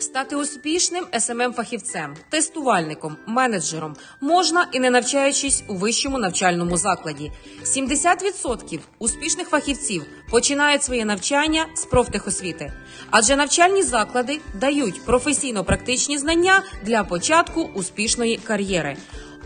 Стати успішним smm фахівцем тестувальником, менеджером можна і не навчаючись у вищому навчальному закладі. 70% успішних фахівців починають своє навчання з профтехосвіти, адже навчальні заклади дають професійно-практичні знання для початку успішної кар'єри.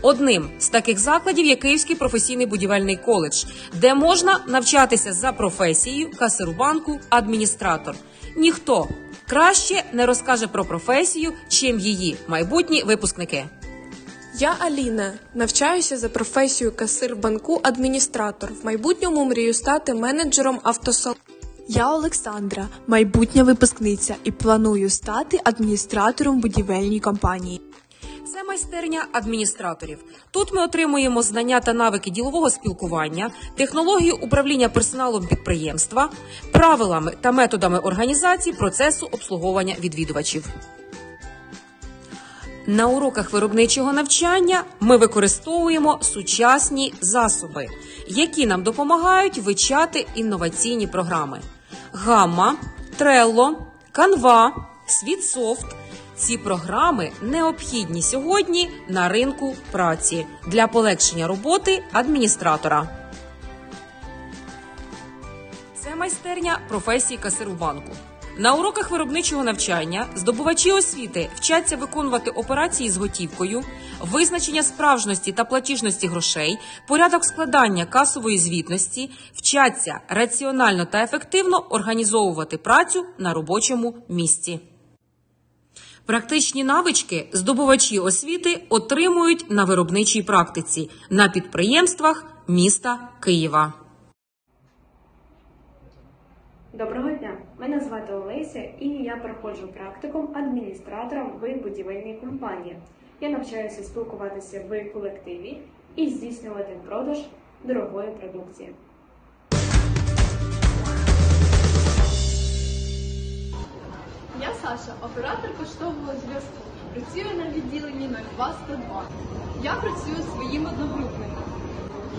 Одним з таких закладів є Київський професійний будівельний коледж, де можна навчатися за професією касиру банку, адміністратор. Ніхто краще не розкаже про професію, чим її майбутні випускники. Я Аліна, навчаюся за професією касир банку адміністратор. В майбутньому мрію стати менеджером автосалону. Я Олександра, майбутня випускниця, і планую стати адміністратором будівельній компанії. Це майстерня адміністраторів. Тут ми отримуємо знання та навики ділового спілкування, технологію управління персоналом підприємства, правилами та методами організації процесу обслуговування відвідувачів. На уроках виробничого навчання ми використовуємо сучасні засоби, які нам допомагають вивчати інноваційні програми: Гамма, Трелло, Канва, Світсофт. Ці програми необхідні сьогодні на ринку праці для полегшення роботи адміністратора. Це майстерня професії касиру банку. На уроках виробничого навчання здобувачі освіти вчаться виконувати операції з готівкою, визначення справжності та платіжності грошей, порядок складання касової звітності, вчаться раціонально та ефективно організовувати працю на робочому місці. Практичні навички здобувачі освіти отримують на виробничій практиці на підприємствах міста Києва. Доброго дня! Мене звати Олеся і я проходжу практикум адміністратором в будівельній компанії. Я навчаюся спілкуватися в колективі і здійснювати продаж дорогої продукції. Саша, оператор поштового зв'язку. Працюю на відділенні 02102. Я працюю своїм одногрупником.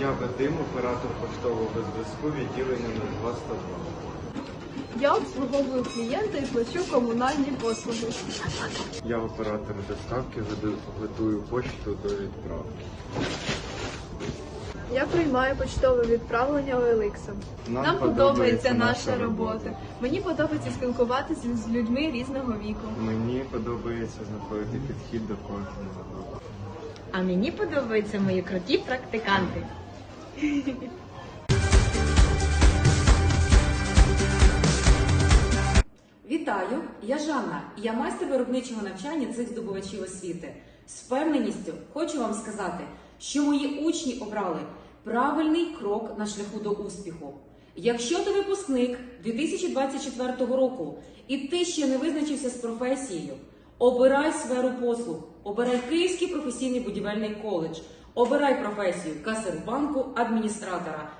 Я Вадим, оператор поштового зв'язку відділення 0202. Я обслуговую клієнта і плачу комунальні послуги. Я оператор доставки, веду- готую почту до відправки. Я приймаю почтове відправлення Оеликса. Нам, подобається наша робота. Мені подобається спілкуватися з людьми різного віку. Мені подобається знаходити підхід до кожного. А мені подобаються мої круті практиканти. Вітаю, я Жанна. Я майстер виробничого навчання цих здобувачів освіти. З впевненістю хочу вам сказати, що мої учні обрали правильний крок на шляху до успіху. Якщо ти випускник 2024 року і ти ще не визначився з професією, обирай сферу послуг, обирай Київський професійний будівельний коледж, обирай професію касир банку адміністратора.